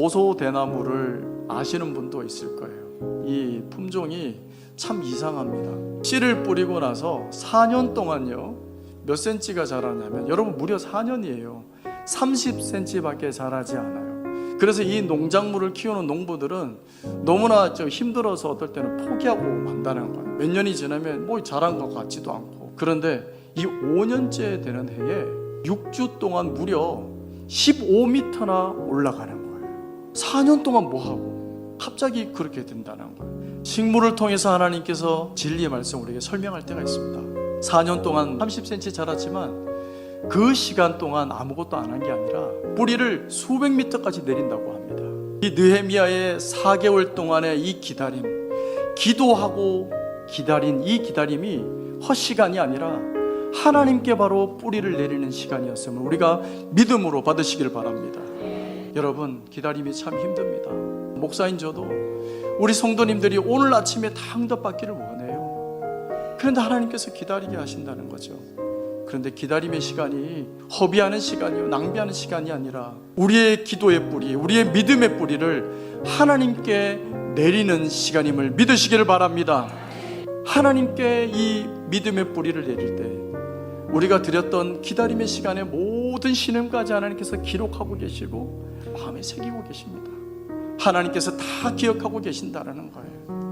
오소 대나무를 아시는 분도 있을 거예요. 이 품종이 참 이상합니다. 씨를 뿌리고 나서 4년 동안요. 몇 센치가 자라냐면 여러분 무려 4년이에요. 30cm밖에 자라지 않아요. 그래서 이 농작물을 키우는 농부들은 너무나 좀 힘들어서 어떨 때는 포기하고 만다는 거예요. 몇 년이 지나면 뭐 자란 것 같지도 않고. 그런데 이 5년째 되는 해에 6주 동안 무려 15m나 올라가는 거예요. 4년 동안 뭐 하고 갑자기 그렇게 된다는 거예요. 식물을 통해서 하나님께서 진리의 말씀을 우리에게 설명할 때가 있습니다. 4년 동안 30cm 자랐지만 그 시간 동안 아무것도 안 한 게 아니라 뿌리를 수백 미터까지 내린다고 합니다. 이 느헤미야의 4개월 동안의 이 기다림, 기도하고 기다린 이 기다림이 헛시간이 아니라 하나님께 바로 뿌리를 내리는 시간이었음을 우리가 믿음으로 받으시길 바랍니다. 여러분, 기다림이 참 힘듭니다. 목사인 저도 우리 성도님들이 오늘 아침에 다 응답받기를 원해요. 그런데 하나님께서 기다리게 하신다는 거죠. 그런데 기다림의 시간이 허비하는 시간이요, 낭비하는 시간이 아니라 우리의 기도의 뿌리, 우리의 믿음의 뿌리를 하나님께 내리는 시간임을 믿으시기를 바랍니다. 하나님께 이 믿음의 뿌리를 내릴 때 우리가 드렸던 기다림의 시간의 모든 신음까지 하나님께서 기록하고 계시고 마음에 새기고 계십니다. 하나님께서 다 기억하고 계신다라는 거예요.